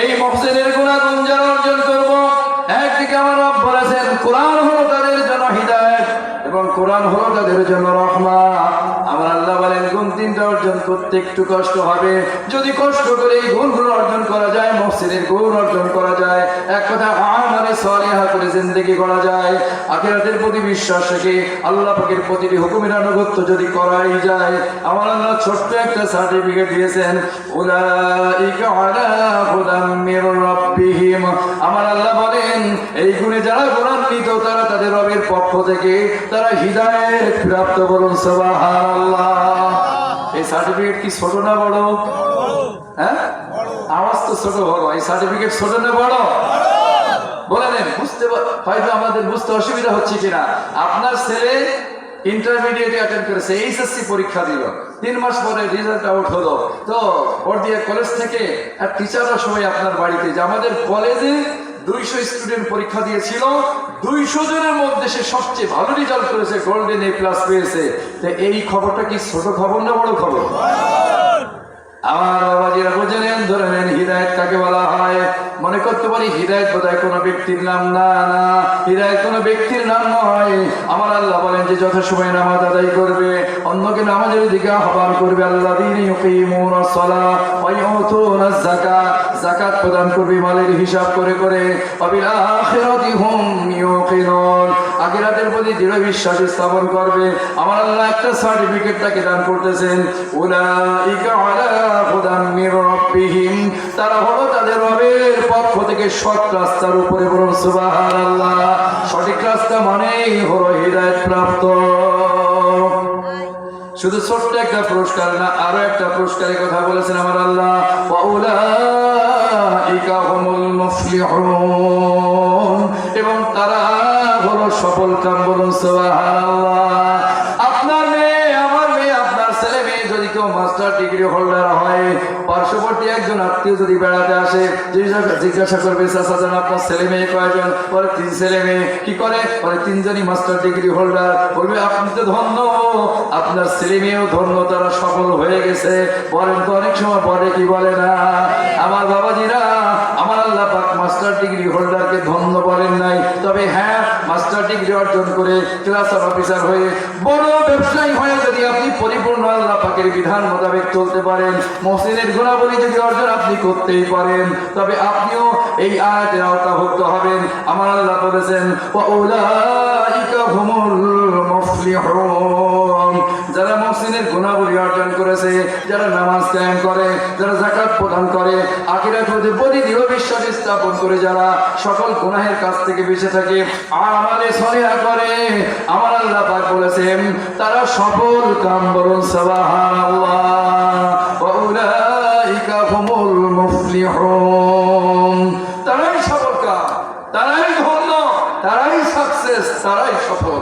এই মহসিনের গুণাগুণ যারা অর্জন করব, একদিকে আমার রব বলেছেন, কোরআন হলো তাদের জন্য হৃদায়ত এবং কোরআন হলো তাদের জন্য রহমা তিনটা অর্জন করতে একটু কষ্ট হবে। যদি কষ্ট করে এই গুণগুলো অর্জন করা যায়, মহসিনের গুণ অর্জন করা যায়, এক কথা আমারে সলিহা করে জিন্দেগি করা যায়। আখিরাতের প্রতি বিশ্বাস রেখে আল্লাহ পাকের প্রতিটি হুকুমের আনুগত্য যদি করাই যায়, আমার আল্লাহ ছোট্ট একটা সার্টিফিকেট দিয়েছেন আমার আল্লাহ বলেন, এই গুণে যারা গুণান্বিত, তারা তাদের রবের পক্ষ থেকে, তারা হৃদায়ত প্রাপ্ত বলুন এই সার্টিফিকেট কি ছোট না বড়? হ্যাঁ? আওয়াজ তো ছোট বড়। এই সার্টিফিকেট ছোট না বড়? বলে দেন বুঝতে হয়তো আমাদের বুঝতে অসুবিধা হচ্ছে কিনা। আপনার ছেলে ইন্টারমিডিয়েট অ্যাটেন্ড করেছে, এইচএসসি পরীক্ষা দিল। তিন মাস পরে রেজাল্ট আউট হলো। তো ওর দিয়ে কলেজ থেকে আর টিচাররা সবাই আপনার বাড়িতে যে আমাদের কলেজে দুইশো স্টুডেন্ট পরীক্ষা দিয়েছিল। দুইশো জনের মধ্যে সে সবচেয়ে ভালো রেজাল্ট করেছে গোল্ডেন এ প্লাস পেয়েছে। তো এই খবরটা কি ছোট খবর না বড় খবর? আমার ধরে নেন হৃদায়ত কাকে বলা হয়। মনে করতে পারি হৃদায়ত বোধহয় কোনো ব্যক্তির নাম না না। হৃদায়ত কোনো ব্যক্তির নাম নয়। আমার আল্লাহ বলেন যে যথাসময় নামাজ আদায় করবে, অন্যকে নামাজের দিকে আহ্বান করবে। আল্লাহ দিন জাকাত প্রদান করবে, মালের হিসাব করে করে। আখিরাতের প্রতি দৃঢ় বিশ্বাস স্থাপন করবে। আমার আল্লাহ একটা দান করতেছেন। তারা হলো তাদের রবের পক্ষ থেকে সৎ রাস্তার উপরে বলুন, সুবহানাল্লাহ। সঠিক রাস্তা মানেই হলো হৃদায়ত প্রাপ্ত। শুধু ছোট্ট একটা পুরস্কার না, আরও একটা পুরস্কারের কথা বলেছেন আমার আল্লাহ। এবং তারা হলো সফল কাম বলুন আপনার মেয়ে, আমার মেয়ে, আপনার ছেলে মেয়ে যদি কেউ মাস্টার ডিগ্রি হোল্ডার হয়, পার্শ্ববর্তী একজন আত্মীয় যদি বেড়াতে আসে, জিজ্ঞাসা- করবে আপনার ছেলে মেয়ে বলে, তিন ছেলে মেয়ে। কি করে? বলে, তিনজনই মাস্টার ডিগ্রি হোল্ডার। বলবে, আপনি তো ধন্য। আপনার ছেলে মেয়েও ধন্য, তারা সফল হয়ে গেছে। বলেন তো, অনেক সময় বলে কি বলে না? আমার বাবাজিরা মাস্টার ডিগ্রি হোল্ডারকে ধন্য বলেন নাই। তবে হ্যাঁ মাস্টার ডিগ্রি অর্জন করে ক্লাস অফিসার হয়ে বড় ব্যবসায়ী হয়ে যদি আপনি পরিপূর্ণ আল্লাহ পাকের বিধান মোতাবেক চলতে পারেন, মহসিনের গুণাবলী যদি অর্জন আপনি করতেই পারেন, তবে আপনিও এই আয়াতের আওতাভুক্ত হবেন। আমার আল্লাহ বলেছেন ওয়াউলাইকা যারা নামাজ কায়েম করে, যারা জাকাত প্রদান করে আখিরাত হতে প্রতি দৃঢ় বিশ্বাস স্থাপন করে যারা সকল গুনাহের কাছ থেকে বেঁচে থাকে, আর আমাদের সরিয়া করে আমার আল্লাহ পাক বলেছেন, তারা সফল কাম বরণ তারাই সফল কাম, তারাই ধন্য, তারাই সাকসেস তারাই সফল।